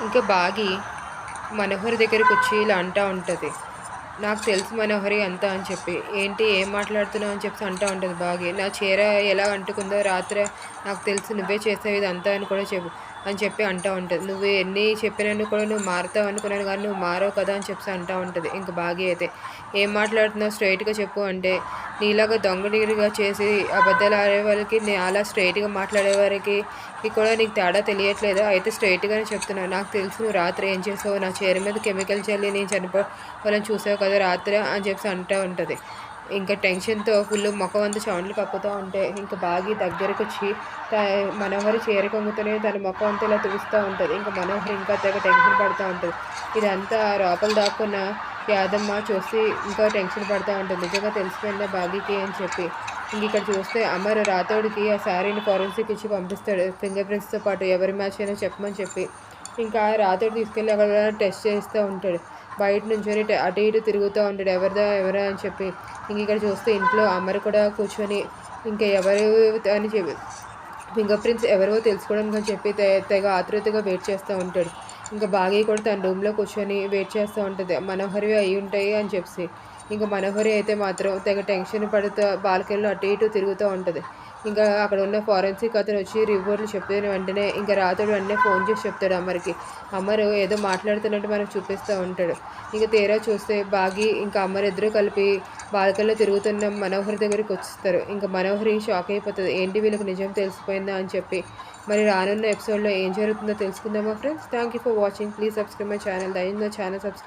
ఇంకా బాగి మనోహరి దగ్గరికి వచ్చి ఇలా అంటూ ఉంటుంది. నాకు తెలుసు మనోహరి అంతా అని చెప్పి. ఏంటి? ఏం మాట్లాడుతున్నావు? అని చెప్పి అంటూ ఉంటుంది బాగి. నా చీర ఎలా అంటుకుందో రాత్రి నాకు తెలుసు. నువ్వే చేసావు ఇది అంతా అని కూడా చెప్పు. అని చెప్పి అంటూ ఉంటుంది. నువ్వు ఎన్ని చెప్పినట్టు కూడా నువ్వు మారుతావు అనుకున్నాను కానీ నువ్వు మారవు కదా అని చెప్పి అంటూ ఉంటుంది. ఇంక బాగా అయితే ఏం మాట్లాడుతున్నావు? స్ట్రైట్గా చెప్పు అంటే నీలాగా దొంగడిగిరిగా చేసి అబద్ధాలు ఆడే వాళ్ళకి నీ అలా స్ట్రైట్గా మాట్లాడే వారికి కూడా నీకు తేడా తెలియట్లేదు? అయితే స్ట్రైట్గానే చెప్తున్నావు. నాకు తెలుసు నువ్వు రాత్రి ఏం చేసావు? నా చీర మీద కెమికల్ చల్లి నేను చనిపోవాలని చూసావు కదా రాత్రి అని చెప్పి అంటూ ఉంటుంది. ఇంకా టెన్షన్తో ఫుల్ ముఖం అంతా చౌండ్లు కప్పుతూ ఉంటే ఇంకా బాగి దగ్గరకు వచ్చి మనోహరి చీర కొంగుతూనే తన ముఖం అంతా ఇలా తుడుస్తూ ఉంటుంది. ఇంకా మనోహరి ఇంకా తెగ టెన్షన్ పడుతూ ఉంటుంది. ఇదంతా లోపల దాక్కున్న యాదమ్మ చూసి ఇంకా టెన్షన్ పడుతూ ఉంటుంది. నిజంగా తెలిసిపోయిందా బాగీకి అని చెప్పి. ఇంక ఇక్కడ చూస్తే అమర్ రాతోడికి ఆ శారీని ఫారెన్సిక్ ఇచ్చి పంపిస్తాడు. ఫింగర్ ప్రింట్స్తో పాటు ఎవరి మ్యాచ్ అయినా చెప్పమని చెప్పి. ఇంకా రాతోడు తీసుకెళ్ళి అక్కడ టెస్ట్ చేస్తూ ఉంటాడు. బయట నుంచొని అటు ఇటు తిరుగుతూ ఉంటాడు. ఎవరిదా ఎవరా అని చెప్పి ఇంక ఇక్కడ చూస్తే ఇంట్లో అమ్మరు కూడా కూర్చొని ఇంకా ఎవరు అని చెప్పి ఫింగర్ ప్రింట్స్ ఎవరో తెలుసుకోవడానికి అని చెప్పి తెగ ఆతృతగా వెయిట్ చేస్తూ ఉంటాడు. ఇంకా బాగా కూడా తన రూమ్లో కూర్చొని వెయిట్ చేస్తూ ఉంటుంది. మనోహరివి అయి ఉంటాయి అని చెప్పి ఇంకా మనోహరి అయితే మాత్రం తెగ టెన్షన్ పడుతూ బాల్కనీలో అటు ఇటు తిరుగుతూ ఉంటుంది. ఇంకా అక్కడ ఉన్న ఫారెన్సిక్ అతను వచ్చి రిపోర్ట్లు చెప్పిన వెంటనే ఇంకా రాతోడు వెంటనే ఫోన్ చేసి చెప్తాడు అమ్మరికి అమ్మరు ఏదో మాట్లాడుతున్నట్టు మనకు చూపిస్తూ ఉంటాడు. ఇంకా తీరా చూస్తే బాగి ఇంకా అమ్మరు ఇద్దరు కలిపి బాల్కల్లో తిరుగుతున్న మనోహరి దగ్గరికి వచ్చిస్తారు. ఇంకా మనోహరి షాక్ అయిపోతుంది. ఏంటి వీళ్ళకి నిజం తెలిసిపోయిందా అని చెప్పి. మరి రానున్న ఎపిసోడ్లో ఏం జరుగుతుందో తెలుసుకుందామా friends thank you for watching please subscribe my channel దయచేసి ఛానల్ సబ్స్క్రైబ్